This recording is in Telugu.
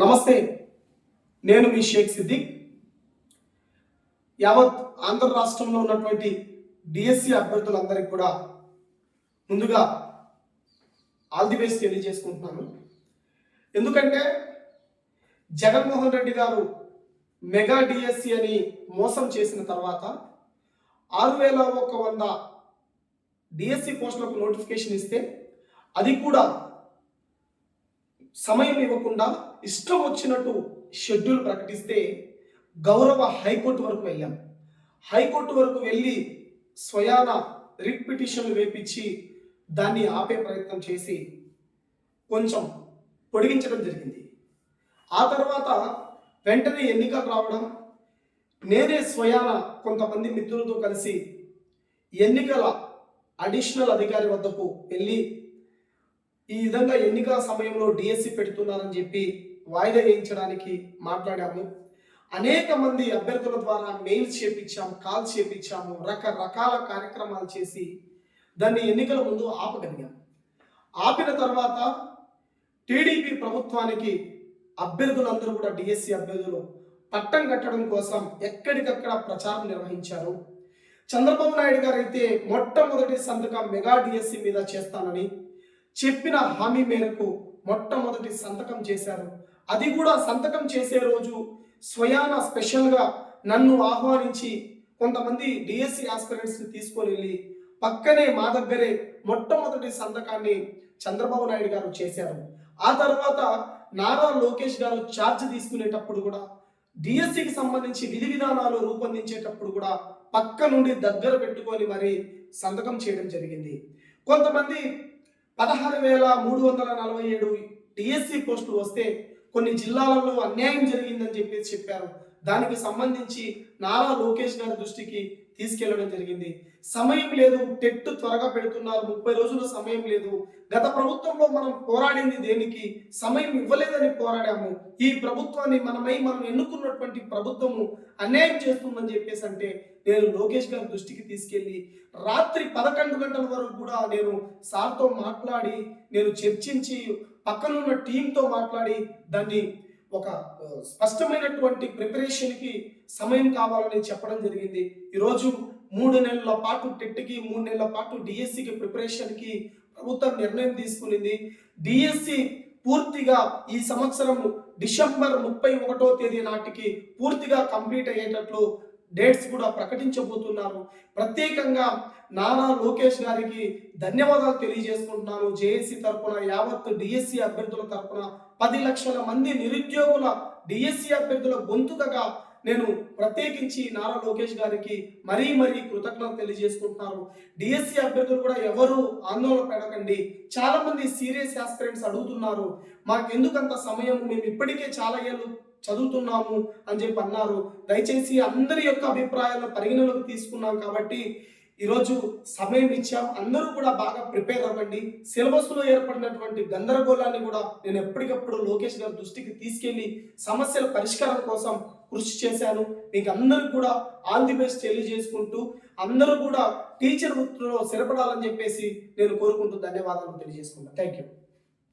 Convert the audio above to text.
నమస్తే నేను మీ షేక్ సిద్దిక్. యావత్ ఆంధ్ర రాష్ట్రంలో ఉన్నటువంటి డిఎస్సి అభ్యర్థులందరికీ కూడా ముందుగా ఆల్ ది బెస్ట్ తెలియజేసుకుంటున్నాను. ఎందుకంటే జగన్మోహన్ రెడ్డి గారు మెగా డిఎస్సి అని మోసం చేసిన తర్వాత ఆరు వేల ఒక వంద డిఎస్సి పోస్టులకు నోటిఫికేషన్ ఇస్తే అది కూడా సమయం ఇవ్వకుండా ఇష్టం వచ్చినట్టు షెడ్యూల్ ప్రకటిస్తే గౌరవ హైకోర్టు వరకు వెళ్ళాం. హైకోర్టు వరకు వెళ్ళి స్వయాన రిట్ పిటిషన్లు వేపించి దాన్ని ఆపే ప్రయత్నం చేసి కొంచెం పొడిగించడం జరిగింది. ఆ తర్వాత వెంటనే ఎన్నికలు రావడం నేనే స్వయాన కొంతమంది మిత్రులతో కలిసి ఎన్నికల అడిషనల్ అధికారి వద్దకు వెళ్ళి ఈ విధంగా ఎన్నికల సమయంలో డిఎస్సి పెడుతున్నారని చెప్పి వాయిదా వేయించడానికి మాట్లాడాము. అనేక మంది అభ్యర్థుల ద్వారా మెయిల్స్ చేపించాము కాల్స్ చేపించాము రకరకాల కార్యక్రమాలు చేసి దాన్ని ఎన్నికల ముందు ఆపగలిగాం. ఆపిన తర్వాత టీడీపీ ప్రభుత్వానికి అభ్యర్థులందరూ కూడా డిఎస్సి అభ్యర్థులు పట్టం కట్టడం కోసం ఎక్కడికక్కడ ప్రచారం నిర్వహించారు. చంద్రబాబు నాయుడు గారు అయితే మొట్టమొదటి సంతకం మెగా డిఎస్సి మీద చేస్తానని చెప్పిన హామీ మేరకు మొట్టమొదటి సంతకం చేశారు. అది కూడా సంతకం చేసే రోజు స్వయాన స్పెషల్గా నన్ను ఆహ్వానించి కొంతమంది డిఎస్సి ఆస్పిరెంట్స్ని తీసుకొని వెళ్ళి పక్కనే మా దగ్గరే మొట్టమొదటి సంతకాన్ని చంద్రబాబు నాయుడు గారు చేశారు. ఆ తర్వాత నారా లోకేష్ గారు ఛార్జ్ తీసుకునేటప్పుడు కూడా డిఎస్సికి సంబంధించి విధి విధానాలు రూపొందించేటప్పుడు కూడా పక్క నుండి దగ్గర పెట్టుకొని మరి సంతకం చేయడం జరిగింది. కొంతమంది పదహారు వేల మూడు వందల నలభై ఏడు డిఎస్సి పోస్టులు వస్తే కొన్ని జిల్లాలలో అన్యాయం జరిగిందని చెప్పేసి చెప్పారు. దానికి సంబంధించి నారా లోకేష్ గారి దృష్టికి తీసుకెళ్ళడం జరిగింది. సమయం లేదు టెట్టు త్వరగా పెడుతున్నారు ముప్పై రోజుల సమయం లేదు. గత ప్రభుత్వంలో మనం పోరాడింది దేనికి? సమయం ఇవ్వలేదని పోరాడాము. ఈ ప్రభుత్వాన్ని మనమై మనం ఎన్నుకున్నటువంటి ప్రభుత్వము అన్యాయం చేస్తుందని చెప్పేసి అంటే నేను లోకేష్ గారి దృష్టికి తీసుకెళ్ళి రాత్రి పదకొండు గంటల వరకు కూడా నేను సార్తో మాట్లాడి నేను చర్చించి పక్కనున్న టీంతో మాట్లాడి దాన్ని ఒక స్పష్టమైనటువంటి ప్రిపరేషన్కి సమయం కావాలని చెప్పడం జరిగింది. ఈరోజు మూడు నెలల పాటు టెట్కి మూడు నెలల పాటు డిఎస్సికి ప్రిపరేషన్కి ప్రభుత్వం నిర్ణయం తీసుకునింది. డిఎస్సి పూర్తిగా ఈ సంవత్సరం డిసెంబర్ ముప్పై ఒకటో తేదీ నాటికి పూర్తిగా కంప్లీట్ అయ్యేటట్లు డేట్స్ కూడా ప్రకటించబోతున్నారు. ప్రత్యేకంగా నారా లోకేష్ గారికి ధన్యవాదాలు తెలియజేసుకుంటున్నాను. జేఏసీ తరఫున యావత్ డిఎస్సి అభ్యర్థుల తరఫున పది లక్షల మంది నిరుద్యోగుల డిఎస్సి అభ్యర్థుల గొంతుకగా నేను ప్రత్యేకించి నారా లోకేష్ గారికి మరీ మరీ కృతజ్ఞతలు తెలియజేసుకుంటున్నారు డిఎస్సి అభ్యర్థులు కూడా ఎవరు ఆందోళన పెడకండి. చాలా మంది సీరియస్ ఆస్పిరెంట్స్ అడుగుతున్నారు. మాకెందుకంత సమయం? మేము ఇప్పటికే చాలా ఏళ్ళు చదువుతున్నాము అని చెప్పి అన్నారు. దయచేసి అందరి యొక్క అభిప్రాయాలను పరిగణలోకి తీసుకున్నాం కాబట్టి ఈరోజు సమయం ఇచ్చాం. అందరూ కూడా బాగా ప్రిపేర్ అవ్వండి. సిలబస్లో ఏర్పడినటువంటి గందరగోళాన్ని కూడా నేను ఎప్పటికప్పుడు లోకేష్ గారి దృష్టికి తీసుకెళ్ళి సమస్యల పరిష్కారం కోసం కృషి చేశాను. మీకు అందరికి కూడా ఆల్ ది బెస్ట్ తెలియజేసుకుంటూ అందరూ కూడా టీచర్ వృత్తిలో స్థిరపడాలని చెప్పేసి నేను కోరుకుంటూ ధన్యవాదాలు తెలియజేసుకుంటాను థ్యాంక్ యూ